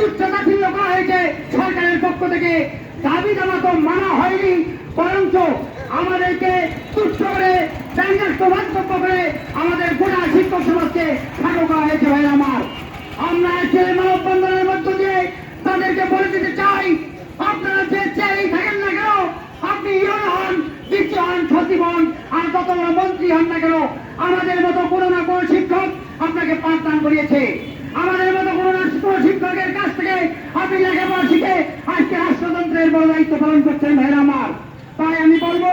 তুচ্ছতাচ্ছিল্য করা হয়েছে সরকারের পক্ষ থেকে। দাবি জামা তো মানা হয়নি, বরঞ্চ আমাদেরকে তুচ্ছ করে মন্তব্য করে আমাদের গোটা শিক্ষক সমাজকে খাটো করা হয়েছে ভাই আমার। আমরা এই মানববন্ধনের মধ্য দিয়ে তাদেরকে বলে দিতে চাই, আপনারা যে চেয়েই থাকেন না কেন, আপনি ইউন হন দ্বিতীয় হন সচিব হন, আর কত বড় মন্ত্রী হন না কেন, আমাদের মতো কোনো না কোনো শিক্ষক আপনাকে পাঠদান করিয়েছে। আমাদের শিক্ষকের কাছ থেকে আপনি লেখাপড়া শিখে আজকে রাষ্ট্রতন্ত্রের বড় দায়িত্ব পালন করছেন ভাইরা আমার। তাই আমি বলব,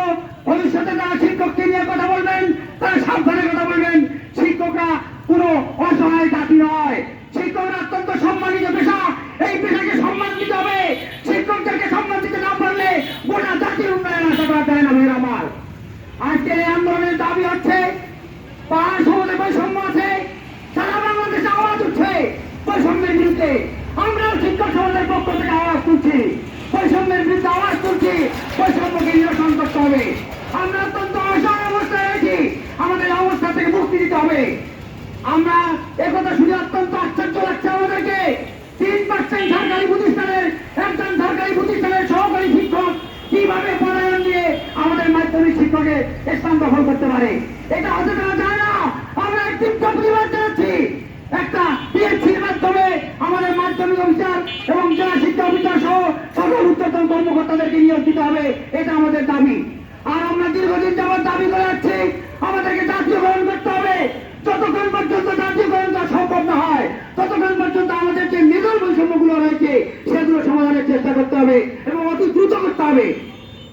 ভবিষ্যতে যারা শিক্ষককে নিয়ে কথা বলবেন, তারা সাবধানে কথা বলবেন। শিক্ষকরা কোনো অসহায় জাতি নয়। শিক্ষকরা অত্যন্ত সম্মানিত পেশা। এই পেশাকে সম্মান দিতে হবে। শিক্ষকদেরকে সম্মান দিতে না পারলে গোটা জাতির উন্নয়ন আশা করা যায় না ভাইরা আমার। আজকে এই আন্দোলনের দাবি হচ্ছে পাহাড় সমাজে বৈষম্য আছে সারা বাংলাদেশে আওয়াজ উঠছে বিরুদ্ধে আমরাও শিক্ষক সমাজের পক্ষ থেকে আওয়াজ তুলছি। বৈষম্যের বিরুদ্ধে আওয়াজ তুলছি। বৈষম্যকে নিরসন করতে হবে। আমরা অত্যন্ত অসহায় অবস্থায় রয়েছি। আমাদের অবস্থা থেকে মুক্তি দিতে হবে। আমরা একথা শুনে অত্যন্ত আশ্চর্য লাগছে আমাদেরকে। তিন পার্সেন্ট সরকারি প্রতিষ্ঠানের, একজন সরকারি প্রতিষ্ঠানের সহকারী শিক্ষক কীভাবে পলায়ন দিয়ে আমাদের মাধ্যমিক শিক্ষকের স্থান দখল করতে পারে? এটা হতে দেওয়া যায় না আমরা একটি প্রতিবাদ জানাচ্ছি একটা পিএসসির মাধ্যমে আমাদের মাধ্যমিক অফিসার এবং জেলা শিক্ষা অফিসার সহ সকল উচ্চতম কর্মকর্তাদেরকে নিয়োগ দিতে হবে, এটা আমাদের দাবি। আর আমরা দীর্ঘদিন যাবৎ দাবি করে যাচ্ছি, আমাদেরকে জাতীয়করণ করতে হবে। যতক্ষণ পর্যন্ত জাতীয়করণ করা সম্ভব না হয়, ততক্ষণ পর্যন্ত আমাদের যে মেজর বৈষম্যগুলো রয়েছে, সেগুলো সমাধানের চেষ্টা করতে হবে এবং অতি দ্রুত করতে হবে।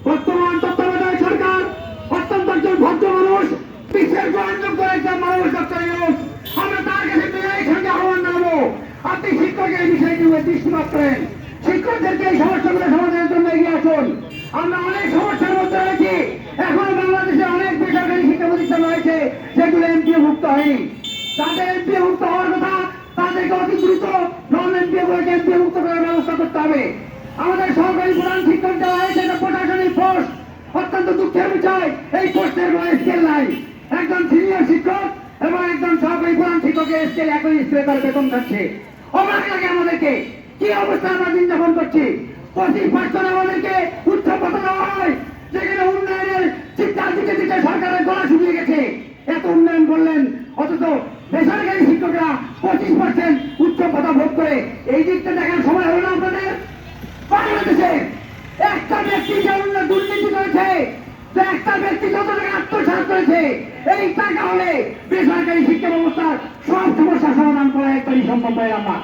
বর্তমান তত্ত্বাবধায়ক সরকার অত্যন্ত একজন ভদ্র মানুষ, বিশ্বের গ্রহণযোগ্য একজন মানুষ, ডক্টর আমরা তার কাছে বিনয়ের সঙ্গে আহ্বান জানাব। আপনি শিক্ষকের বিষয়টি দৃষ্টিপাত করেন শিক্ষকদেরকে এই সমস্যাগুলো সমাধানের জন্য এগিয়ে আসুন আমরা অনেক সমস্যার মধ্যে রয়েছি। এখন বাংলাদেশে অনেক বেসরকারি শিক্ষা প্রতিষ্ঠান রয়েছে, যেগুলো এমপিও ভুক্ত হয়নি। তাদের এমপিও মুক্ত হওয়ার কথা, তাদেরকে অতি দ্রুত নন এমপিও গুলোকে এমপিও মুক্ত করার ব্যবস্থা করতে হবে। আমাদের সরকারি প্রধান শিক্ষক দেওয়া হয়েছে এটা প্রশাসনিক পোস্ট অত্যন্ত দুঃখের বিষয়। এই পোস্টের কোনো স্কেল নাই। একজন সিনিয়র শিক্ষক এবং একজন সহকারী প্রধান শিক্ষকের স্কেল একই স্কেলে তার বেতন থাকছে। অবাক লাগে আমাদেরকে। কি অবস্থা আমরা দিন যাপন করছি? পঁচিশ পার্সেন্ট আমাদেরকে ভাতা দেওয়া হয়। যেখানে উন্নয়নের চিৎকার দিতে দিতে সরকারের গলা শুকিয়ে গেছে। এত উন্নয়ন করলেন, অথচ বেসরকারি শিক্ষকরা পঁচিশ পার্সেন্ট উচ্চ ভাতা ভোগ করে। এই দিকটা দেখার সময় হলো না একটা ব্যক্তি যে দুর্নীতি করেছে একটা ব্যক্তি যত টাকা করেছে, এই টাকা বেসরকারি শিক্ষা ব্যবস্থার সব সমস্যা সমাধান করা একবারই সম্ভব আমরা।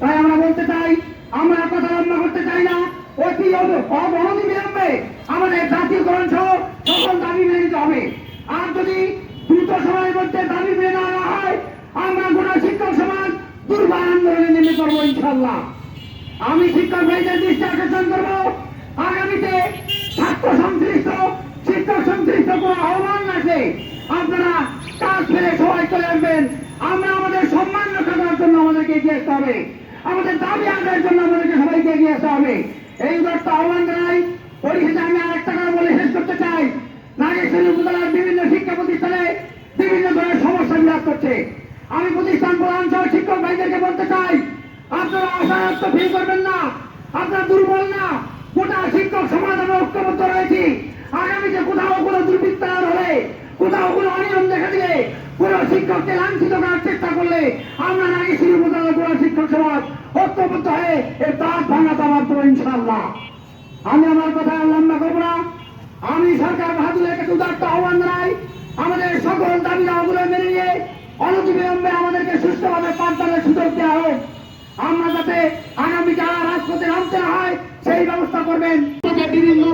তাই আমরা বলতে চাই আমরা কথা লম্বা করতে চাই না। অতি অব- অব- বিলম্বে আমাদের জাতীয়করণ সহ সকল দাবি মেনে নিতে হবে। আর যদি দ্রুত সময়ের মধ্যে দাবি মেনে নেওয়া হয়, আমরা গোটা শিক্ষক সমাজ দুর্বার আন্দোলনে নেমে পড়ব ইনশাল্লাহ আমি শিক্ষক ভাইদের দৃষ্টি আকর্ষণ করব। আগামীতে ছাত্র সংশ্লিষ্ট, শিক্ষক সংশ্লিষ্ট কোনো আহ্বান আছে, আপনারা কাজ ফেলে সবাই চলে আসবেন। আমরা আমাদের সম্মান রক্ষা করার জন্য আমাদেরকে এগিয়ে আসতে হবে। আমাদের দাবি আদায়ের জন্য আমাদেরকে সবাইকে এগিয়ে আসতে হবে। এই দত্ত আহ্বান জানাই, পরিশেষে আমি আর একটা কথা বলে শেষ করতে চাই। নাগেশ্বরী উপজেলার বিভিন্ন শিক্ষা প্রতিষ্ঠানে বিভিন্ন ধরনের সমস্যা বিরাজ করছে। আমি প্রতিষ্ঠান প্রধান সহ শিক্ষক ভাইদেরকে বলতে চাই, আপনারা অসহায়ত্ব ফিল করবেন না, আপনারা দুর্বল না, গোটা শিক্ষক সমাজ আমরা ঐক্যবদ্ধ রয়েছি। আগামীতে কোথাও কোনো দুর্বৃত্তায়ন হলে, কোথাও কোনো অনিয়ম দেখা দিলে, কোন শিক্ষককে লাঞ্ছিত করার চেষ্টা করলে আমরা গোটা শিক্ষক হয়ে এর দাঁত ইনশাল্লাহ আমি আমার কথা না। আমি সরকার বাহাদুরের কাছে উদার্ত আহ্বান জানাই। আমাদের সকল দাবি দাওয়াগুলো মেনে নিয়ে অনতিবিলম্বে আমাদেরকে সুস্থভাবে পাঠদানের সুযোগ দেওয়া হোক। আমরা যাতে আগামী যারা রাজপথে নামতে হয়, সেই ব্যবস্থা করবেন। বিভিন্ন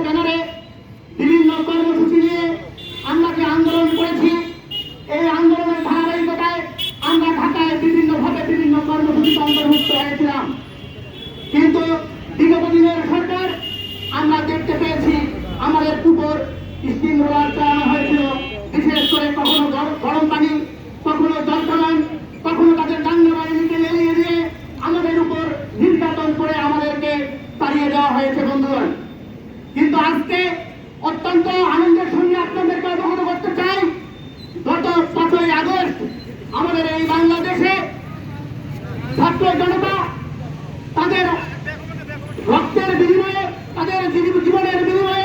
গরম পানি কখনো জল খালান কখনো তাদের ডান্ডা বাহিনীকে এড়িয়ে দিয়ে আমাদের উপর নির্যাতন করে আমাদেরকে তাড়িয়ে দেওয়া হয়েছে, বন্ধুগণ। কিন্তু আজকে অত্যন্ত আনন্দের সঙ্গে আপনাদেরকে অবগত করতে চাই, গত পাঁচই আগস্ট আমাদের এই বাংলাদেশে ছাত্র জনতা তাদের রক্তের বিনিময়ে, তাদের জীবনের বিনিময়ে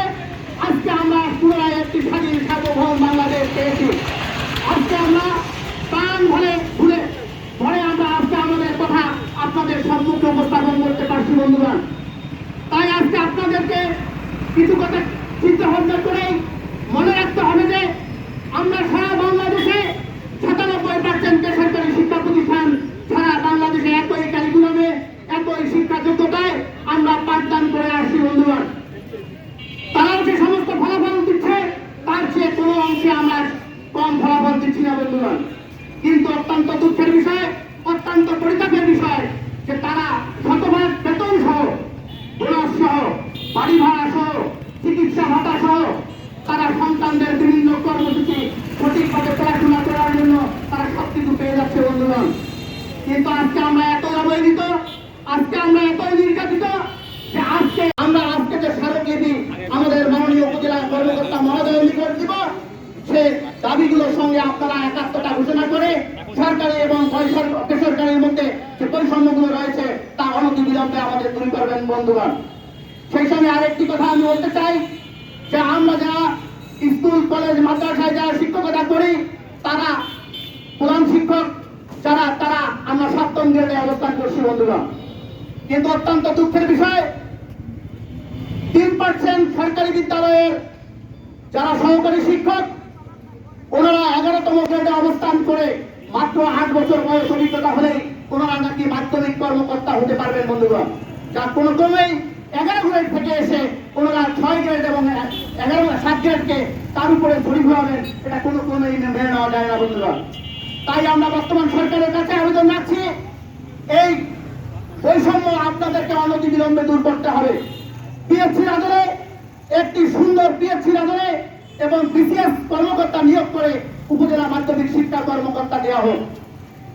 কিছু কথা চিন্তা ভাবনা করেই মনে রাখতে হবে যে আমরা সারা বাংলাদেশে সাতানব্বই পার্সেন্ট বেসরকারি শিক্ষা প্রতিষ্ঠান, সারা বাংলাদেশে একই কারিকুলামে একই শিক্ষা যোগ্যতায় আমরা পাঠদান করে আসছি বন্ধুগণ। তারাও যে সমস্ত ফলাফল দিচ্ছে, তার চেয়ে কোনো অংশে আমরা কম ফলাফল দিচ্ছি না বন্ধুগণ। কিন্তু অত্যন্ত দুঃখের বিষয় অত্যন্ত পরিতাপের বিষয় যে তারা শতভাগ বেতন সহ বোনাস সহ বাড়ি ভাড়া সহ চিকিৎসা ভাতা সহ তারা সন্তানদের বিভিন্ন কর্মসূচি সঠিকভাবে পড়াশোনা করার জন্য তারা সব কিছু পেয়ে যাচ্ছে বন্ধুগণ কিন্তু আজকে আমরা এত অবহেলিত আজকে আমরা এতই নির্যাতিত যে আজকে আমরা আজকে যে স্মারকলিপি আমাদের মাননীয় উপজেলা কর্মকর্তা মহোদয় নিকট দিব, সে দাবিগুলোর সঙ্গে আপনারা একাত্মতা ঘোষণা করে সরকারি এবং বেসরকারির মধ্যে যে বৈষম্যগুলো রয়েছে, তা অনতিবিলম্বে আমাদের দূর করবেন, বন্ধুগণ। সেই সঙ্গে আরেকটি কথা আমি বলতে চাই, যে আমরা যারা স্কুল, কলেজ, মাদ্রাসায় যারা শিক্ষকতা করি, তারা প্রধান শিক্ষক, যারা, তারা আমরা সপ্তম গ্রেডে অবস্থান করছি, বন্ধুগণ। কিন্তু অত্যন্ত দুঃখের বিষয়, তিন পার্সেন্ট সরকারি বিদ্যালয়ের যারা সহকারী শিক্ষক, ওনারা এগারোতম গ্রেডে অবস্থান করে মাত্র আট বছর বয়স অভিজ্ঞতা হলেই ওনারা নাকি মাধ্যমিক কর্মকর্তা হতে পারবেন বন্ধুগণ। যা কোনো ক্রমেই এগারো গ্রেড থেকে এসে ওনারা ছয় গ্রেড এবং এগারো, সাত গ্রেডকে তার উপরে ছড়ি ঘোরাবেন এটা কোনো ক্রমেই মেনে নেওয়া যায় না বন্ধুগণ। তাই আমরা বর্তমান সরকারের কাছে আবেদন রাখছি, এই বৈষম্য আপনাদেরকে অনতিবিলম্বে দূর করতে হবে। পিএসসির আদরে একটি সুন্দর পিএসসির আদরে এবং বিসিএস কর্মকর্তা নিয়োগ করে উপজেলা মাধ্যমিক শিক্ষা কর্মকর্তা দেওয়া হোক।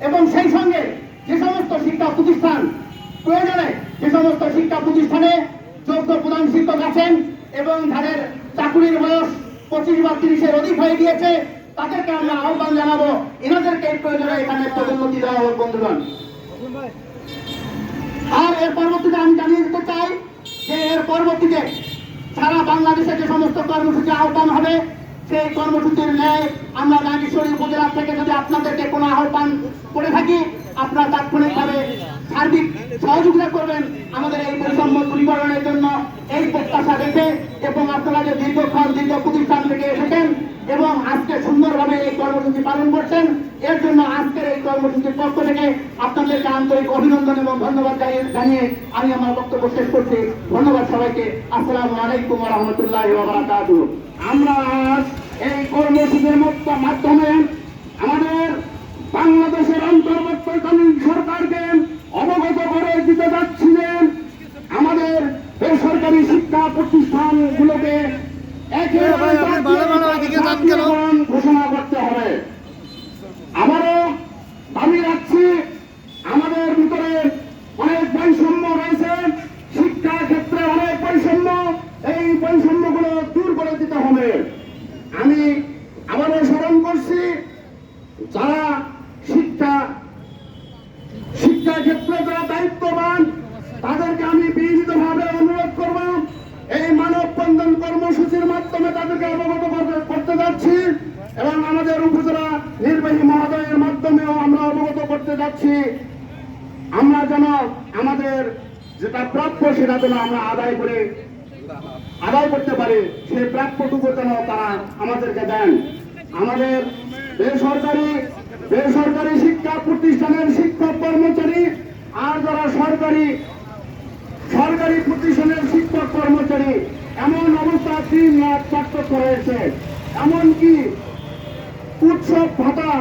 এবং সেই সঙ্গে যে সমস্ত শিক্ষা প্রতিষ্ঠান প্রয়োজনে, যে সমস্ত শিক্ষা প্রতিষ্ঠানে যোগ্য প্রধান শিক্ষক আছেন এবং যাদের চাকুরির বয়স পঁচিশ বা তিরিশের অধিক হয়ে গিয়েছে, তাদেরকে আমরা আহ্বান জানাব। এনাদেরকে প্রয়োজনে এখানে পদোন্নতি দেওয়া হোক, বন্ধুগণ। আর এর পরবর্তীতে আমি জানিয়ে দিতে চাই যে এর পরবর্তীতে সারা বাংলাদেশে যে সমস্ত কর্মসূচি আহ্বান হবে, সেই কর্মসূচির ন্যায় আমরা নাগেশ্বরী উপজেলা থেকে যদি আপনাদেরকে কোনো আহ্বান করে থাকি, আপনারা তাৎক্ষণিকভাবে সার্বিক সহযোগিতা করবেন আমাদের এই বৈষম্য দূরীকরণের জন্য, এই প্রত্যাশা রেখে এবং আপনারা যে দীর্ঘক্ষণ দীর্ঘ প্রতিষ্ঠান থেকে এসেছেন এবং আজকে সুন্দরভাবে এই কর্মসূচি পালন করছেন এর জন্য আজকের এই কর্মসূচির পক্ষ থেকে আপনাদেরকে আন্তরিক অভিনন্দন এবং ধন্যবাদ জানিয়ে- আমি আমার বক্তব্য শেষ করছি। ধন্যবাদ সবাইকে। আসসালামু আলাইকুম রহমতুল্লাহ আমরা আজ এই কর্মসূচির মাধ্যমে আমাদের বাংলাদেশের অন্তর্বর্তীকালীন সরকারকে অবগত করে দিতে যাচ্ছিলেন আমাদের বেসরকারি শিক্ষা প্রতিষ্ঠানগুলোকে একের ভাই, আপনি বারে বারে ওইদিকে যান কেন? জাতীয়করণ ঘোষণা করতে হবে আবারও দাবি রাখছি আমাদের ভিতরে অনেক বৈষম্য রয়েছে শিক্ষা ক্ষেত্রে অনেক বৈষম্য এই বৈষম্যগুলো দূর করে দিতে হবে আমি আবারও স্মরণ করছি যারা শিক্ষা শিক্ষা ক্ষেত্রে যারা দায়িত্ববান, তাদেরকে আমি বিনীতভাবে অনুরোধ করব, এই মানব বন্ধন কর্মসূচির মাধ্যমে তাদেরকে অবগত করতে- যাচ্ছি এবং আমাদের উপজেলা নির্বাহী মহোদয়ের মাধ্যমেও আমরা অবগত করতে যাচ্ছি। আমরা যেন আমাদের যেটা প্রাপ্য সেটা যেন আমরা আদায় করে, আদায় করতে পারি, সেই প্রাপ্যটুকু যেন তারা আমাদেরকে দেন। আমাদের বেসরকারি বেসরকারি শিক্ষা প্রতিষ্ঠানের শিক্ষক কর্মচারী আর যারা সরকারি সরকারি প্রতিষ্ঠানের শিক্ষক কর্মচারী, এমন অবস্থা তিন লাখ পার্থক্য রয়েছে এমনকি উৎসব ভাতা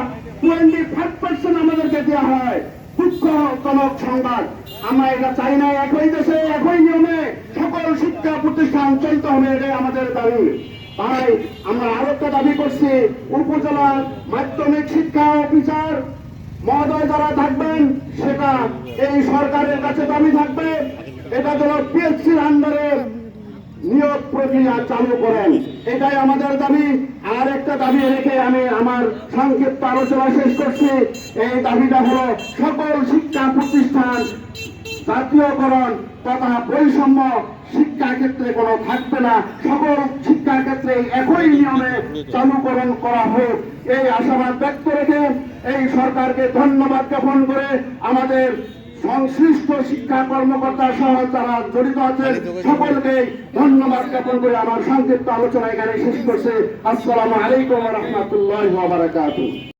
টোয়েন্টি ফাইভ পার্সেন্ট আমাদেরকে দেওয়া হয়। দুঃখজনক সংবাদ। আমরা এটা চাই না, একই দেশে, একই নিয়মে সকল শিক্ষা প্রতিষ্ঠান চলতে হবে, এটাই আমাদের দাবি। তাই আমরা আরও একটা দাবি করছি, উপজেলার মাধ্যমিক শিক্ষা অফিসার মহোদয় যারা থাকবেন, সেটা এই সরকারের কাছে দাবি থাকবে। এটা যেন পিএসসির আন্ডারে নিয়োগ প্রক্রিয়া চালু করেন। এটাই আমাদের দাবি। আর একটা দাবি রেখে আমি আমার সংক্ষিপ্ত আলোচনা শেষ করছি। এই দাবিটা হলো সকল শিক্ষা প্রতিষ্ঠান জাতীয়করণ তথা বৈষম্য শিক্ষা শিক্ষা ক্ষেত্রে কোনো থাকবে না। সকল শিক্ষা ক্ষেত্রে একই নিয়মে চালুকরণ করা হোক। এই আশাবাদ ব্যক্ত রেখে এই সরকারকে ধন্যবাদ জ্ঞাপন করে আমাদের সংশ্লিষ্ট শিক্ষা কর্মকর্তা সহ যারা জড়িত আছেন, সকলকে ধন্যবাদ জ্ঞাপন করে আমার সংক্ষিপ্ত আলোচনা এখানে শেষ করছে। আসসালামু আলাইকুম রহমতুল্লাহ